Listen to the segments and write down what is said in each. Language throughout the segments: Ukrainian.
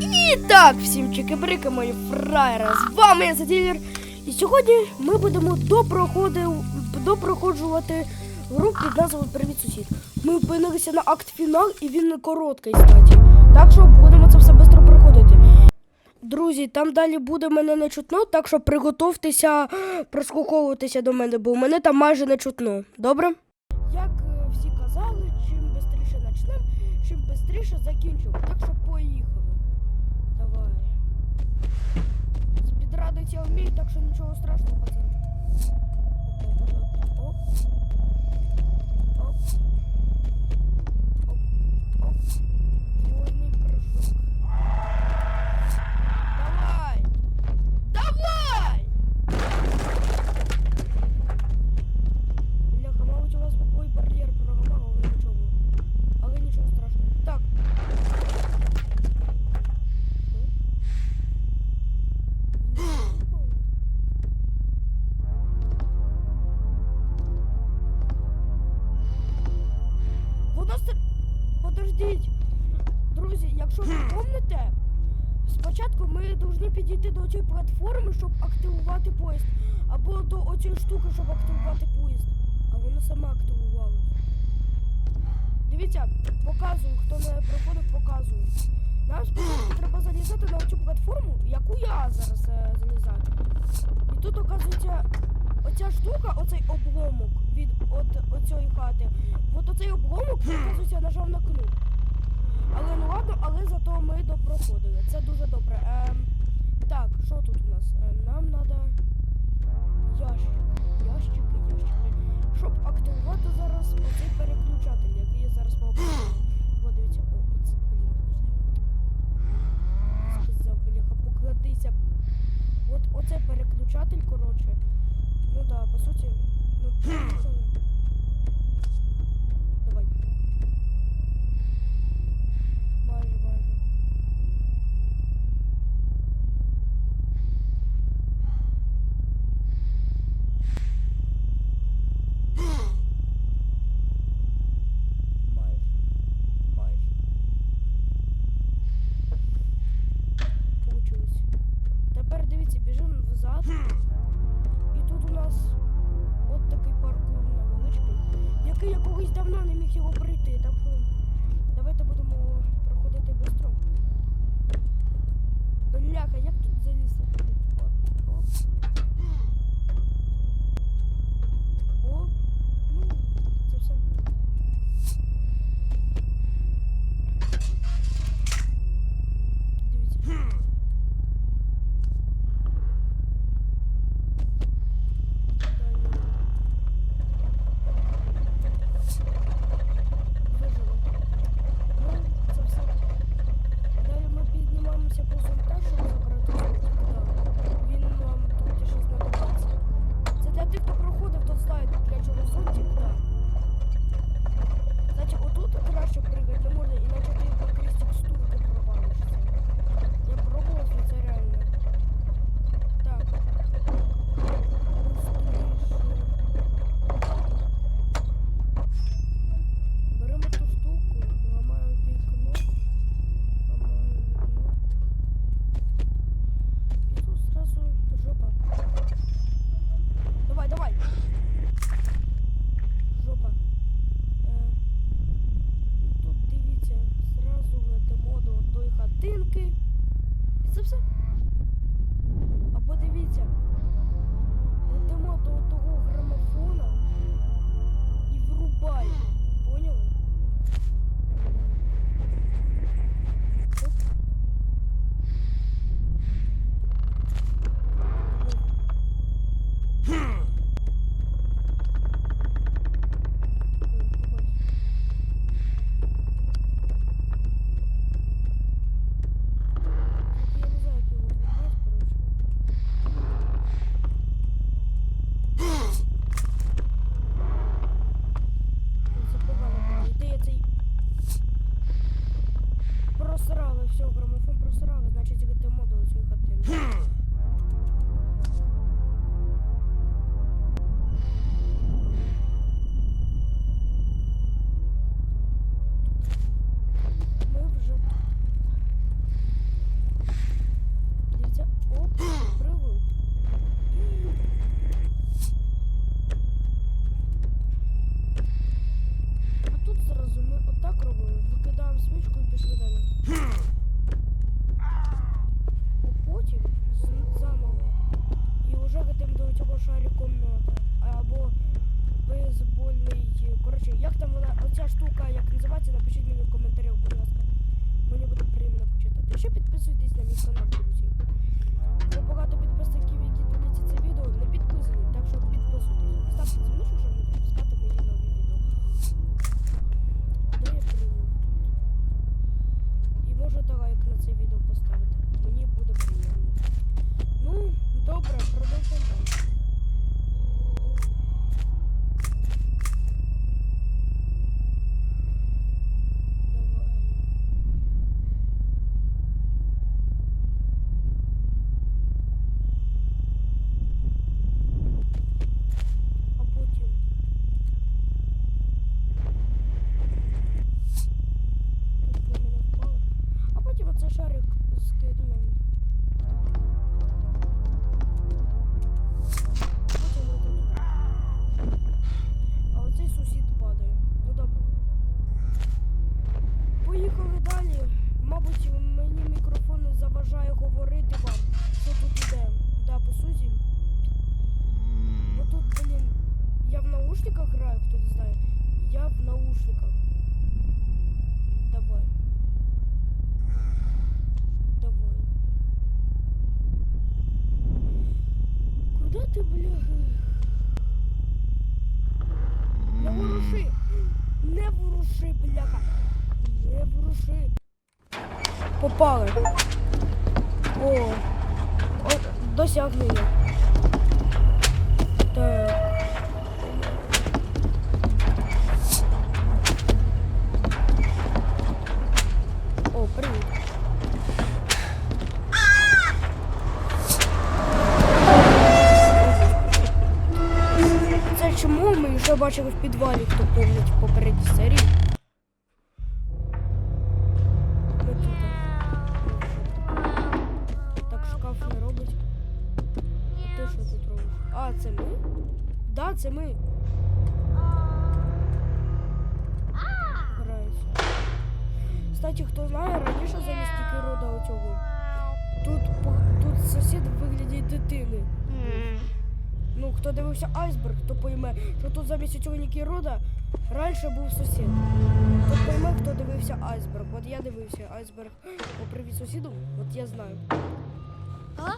І так, всім чики-брики, мої фраєри, з вами я Сатілер. І сьогодні ми будемо допроходжувати гру під назвою Привіт сусід. Ми опинилися на акт фінал і він не короткий, кстати. Так що будемо це все швидко проходити. Друзі, там далі буде мене не чутно, так що приготовтеся прослуховуватися до мене, бо у мене там майже не чутно. Добре? Як е, всі казали, чим швидше почнемо, чим швидше закінчимо. Так що поїхали. Давай. Спідрадити я вмію, так що нічого страшного, пацан. Оп. Оп. Оп. Оп. Двойний Платформи, щоб активувати поїзд. Або до оцієї штуки, щоб активувати поїзд. А воно саме активувалося. Дивіться, показую, хто не проходив, показую. Нам спочатку треба залізати на цю платформу, яку я зараз е, залізаю. І тут, оказується, оця штука, оцей обломок від от оцієї хати. От оцей обломок, оказується, нажав на кнопку. Але ну ладно, але зато ми допроходили. Це дуже добре. Ем, комната. Або безбольний. Коротше, як там вона, оця штука, як називається, напишіть мені в коментарях, будь ласка. Мені буде приємно почитати. Ще підписуйтесь на мій канал, друзі. Бо багато підписників, які дивляться це відео, не підписані, так що підписуйтесь. Ставте дзвіночок, щоб не пропускати мої нові відео. Де я прийму? І можете лайк на це відео поставити. Мені буде приємно. Оцей шарик. Потім. А оцей сусід падає. Ну добре. Поїхали далі. Мабуть, мені мікрофон не заважає говорити вам, що тут іде. Да, по суті. Бо тут, блін, я в наушниках граю, хто не знає. Я в наушниках. Давай. Давай. Куда ти, бляха? Не воруши! Не воруши, бляха! Не воруши! Попали. О, О досягнення. Так. О, привіт. Це чому ми вже бачили в підвалі, що тут робиш? А, це ми? Да, це ми. Граються. Кстати, хто знає, раніше замість Кікірода оцього. Тут, тут сусід виглядає дитини. Ну, хто дивився айсберг, то пойме, що тут замість цього Нікірода раніше був сусід. Хто пойме, хто дивився айсберг. От я дивився айсберг. О, привіт сусіду, от я знаю. А?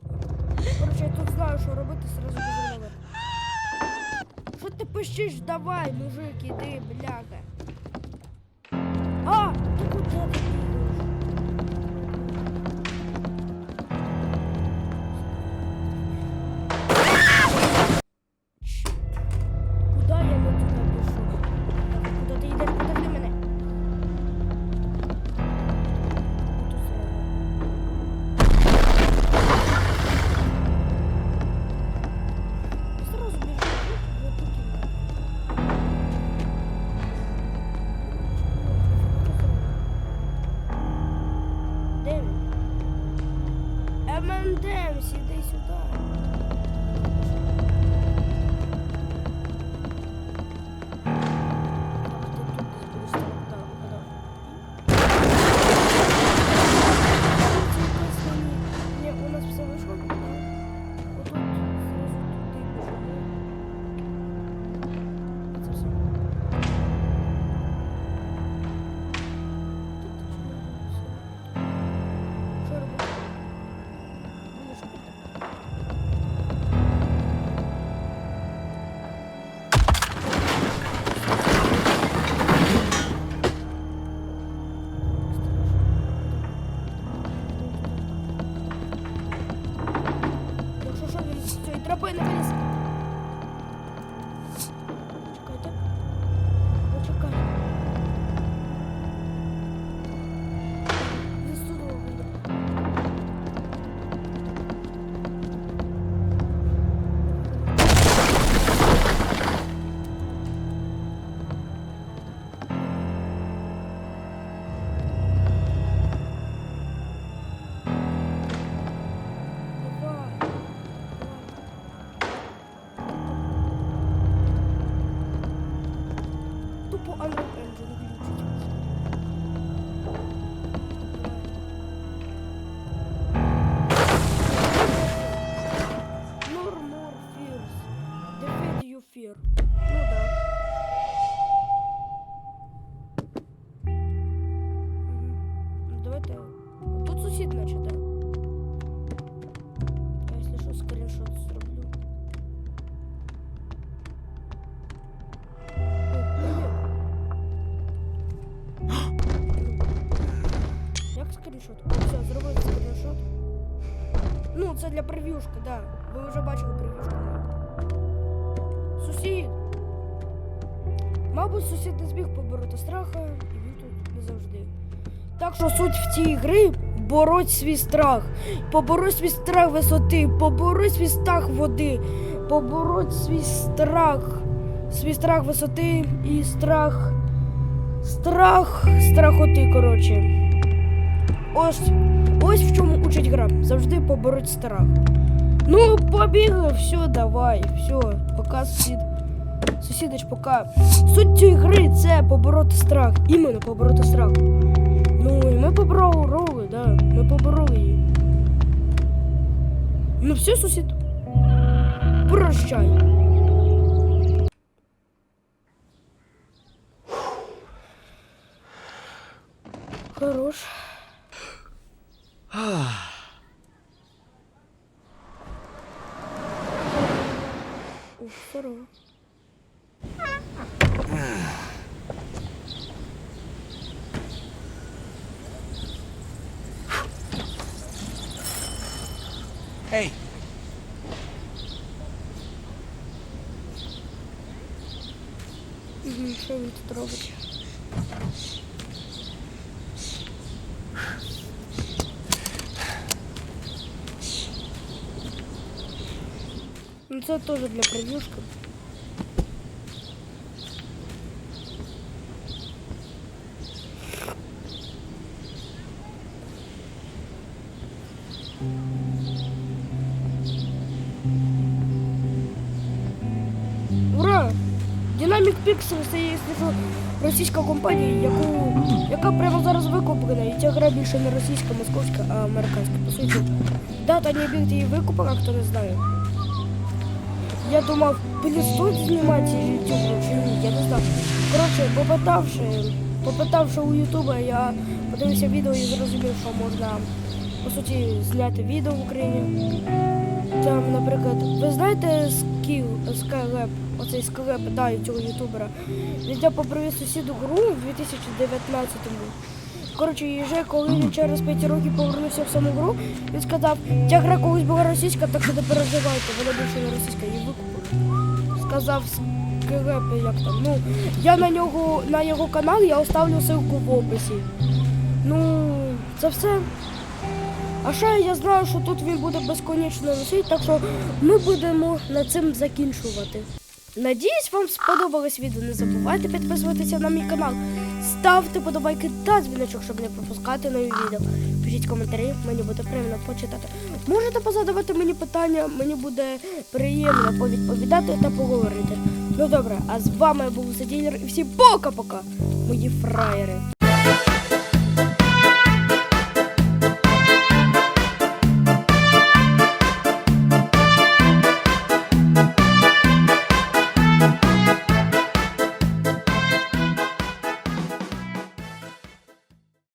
Короче, я тут знаю, що робити, сразу буду наверх. Що ти пищиш? Давай, мужик, іди, бляга. А, ти куди Defeat you fear. Ну да. Мгм. сусід, наче, да. Я, якщо що, скріншот зроблю. Як скріншот? О, все, зробив скріншот. Ну, це для прев'юшки, да. Ви вже бачили прев'юшку. Сусід! Мабуть, сусід не зміг побороти страха, і він тут не завжди. Так що суть в цій гри бороть свій страх. Побороть свій страх висоти, побороть свій страх води, побороть свій страх, свій страх висоти і страх. Страх страхоти, коротше. Ось, ось в чому учить гра. Завжди побороть страх. Ну, побігли, все, давай, все, пока сусід. Сусідич, пока. Суть цієї гри це побороти страх. Іменно побороти страх. Ну, і ми побороли, да. Ми побороли її. Ну все, сусід. Прощай. Хорош. Мгм, Що він тут робить? Ну це теж для прев'юшки. Dynamic це є російська компанія, яку, яка прямо зараз викуплена. І ця гра більше не російська, московська, а американська. По суті, дата не біг її викупила, хто не знає. Я думав, стоїть знімати YouTube чи ні, я не знаю. Коротше, попитавши, попитавши у Ютуба, я подивився відео і зрозумів, що можна по суті зняти відео в Україні. Там, наприклад, ви знаєте скайлеп, оцей скайлеп, да, і цього ютубера. Він я попривіз сусіду гру в 2019-му. Коротше, і вже коли він через 5 років повернувся в саму гру, він сказав, ця гра колись була російська, так що не переживайте, вона більше не російська, її викупили. Сказав скайлеп, як там. Ну, я на нього, на його канал я оставлю ссылку в описі. Ну, це все. А ще я знаю, що тут він буде безконечно висіти, так що ми будемо на цим закінчувати. Надіюсь, вам сподобалось відео. Не забувайте підписуватися на мій канал. Ставте подобайки та дзвіночок, щоб не пропускати нові відео. Пишіть коментарі, мені буде приємно почитати. Можете позадавати мені питання, мені буде приємно повідповідати та поговорити. Ну добре, а з вами був Саділер і всі пока-пока, мої фраєри.